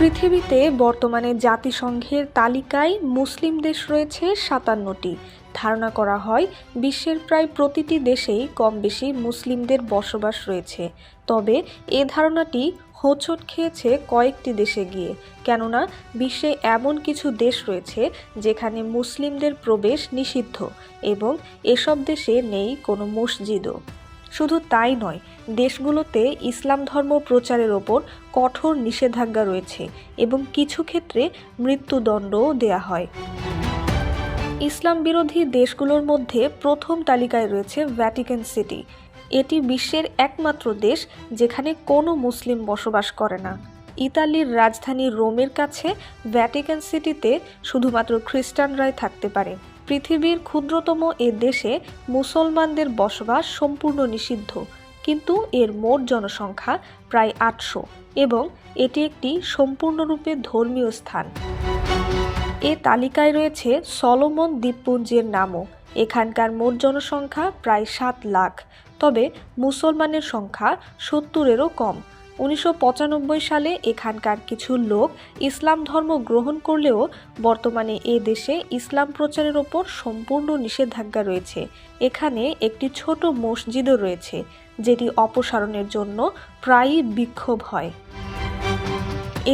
পৃথিবীতে বর্তমানে জাতিসংঘের তালিকায় মুসলিম দেশ রয়েছে সাতান্নটি। ধারণা করা হয় বিশ্বের প্রায় প্রতিটি দেশেই কম বেশি মুসলিমদের বসবাস রয়েছে। তবে এ ধারণাটি হোঁচট খেয়েছে কয়েকটি দেশে গিয়ে। কেননা, বিশ্বে এমন কিছু দেশ রয়েছে যেখানে মুসলিমদের প্রবেশ নিষিদ্ধ এবং এসব দেশে নেই কোনো মসজিদও। শুধু তাই নয়, দেশগুলোতে ইসলাম ধর্ম প্রচারের ওপর কঠোর নিষেধাজ্ঞা রয়েছে এবং কিছু ক্ষেত্রে মৃত্যুদণ্ডও দেয়া হয়। ইসলাম বিরোধী দেশগুলোর মধ্যে প্রথম তালিকায় রয়েছে ভ্যাটিকান সিটি। এটি বিশ্বের একমাত্র দেশ যেখানে কোনো মুসলিম বসবাস করে না। ইতালির রাজধানী রোমের কাছে ভ্যাটিকান সিটিতে শুধুমাত্র খ্রিস্টানরাই থাকতে পারে। পৃথিবীর ক্ষুদ্রতম এ দেশে মুসলমানদের বসবাস সম্পূর্ণ নিষিদ্ধ, কিন্তু এর মোট জনসংখ্যা প্রায় আটশো এবং এটি একটি সম্পূর্ণরূপে ধর্মীয় স্থান। এ তালিকায় রয়েছে সলোমন দ্বীপপুঞ্জের নামও। এখানকার মোট জনসংখ্যা প্রায় সাত লাখ, তবে মুসলমানের সংখ্যা সত্তরেরও কম। উনিশশো পঁচানব্বই সালে এখানকার কিছু লোক ইসলাম ধর্ম গ্রহণ করলেও বর্তমানে এ দেশে ইসলাম প্রচারের ওপর সম্পূর্ণ নিষেধাজ্ঞা রয়েছে। এখানে একটি ছোট মসজিদও রয়েছে, যেটি অপসারণের জন্য প্রায়ই বিক্ষোভ হয়।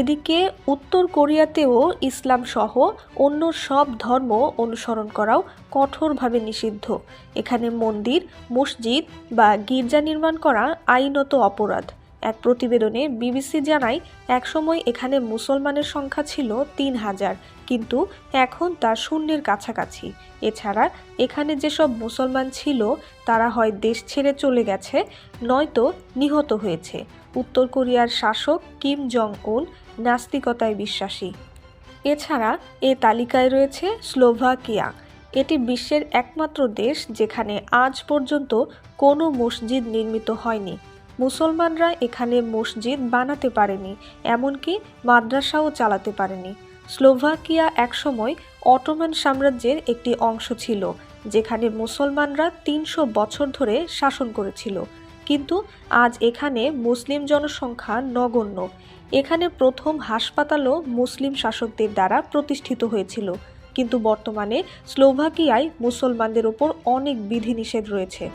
এদিকে উত্তর কোরিয়াতেও ইসলাম সহ অন্য সব ধর্ম অনুসরণ করাও কঠোরভাবে নিষিদ্ধ। এখানে মন্দির, মসজিদ বা গির্জা নির্মাণ করা আইনত অপরাধ। এক প্রতিবেদনে বিবিসি জানায়, একসময় এখানে মুসলমানের সংখ্যা ছিল তিন হাজার, কিন্তু এখন তা শূন্যের কাছাকাছি। এছাড়া এখানে যেসব মুসলমান ছিল, তারা হয় দেশ ছেড়ে চলে গেছে, নয়তো নিহত হয়েছে। উত্তর কোরিয়ার শাসক কিম জং উন নাস্তিকতায় বিশ্বাসী। এছাড়া এ তালিকায় রয়েছে স্লোভাকিয়া। এটি বিশ্বের একমাত্র দেশ যেখানে আজ পর্যন্ত কোনো মসজিদ নির্মিত হয়নি। মুসলমানরা এখানে মসজিদ বানাতে পারেনি, এমনকি মাদ্রাসাও চালাতে পারেনি। স্লোভাকিয়া একসময় অটোমান সাম্রাজ্যের একটি অংশ ছিল, যেখানে মুসলমানরা তিনশো বছর ধরে শাসন করেছিল। কিন্তু আজ এখানে মুসলিম জনসংখ্যা নগণ্য। এখানে প্রথম হাসপাতালও মুসলিম শাসকদের দ্বারা প্রতিষ্ঠিত হয়েছিল। কিন্তু বর্তমানে স্লোভাকিয়ায় মুসলমানদের ওপর অনেক বিধিনিষেধ রয়েছে।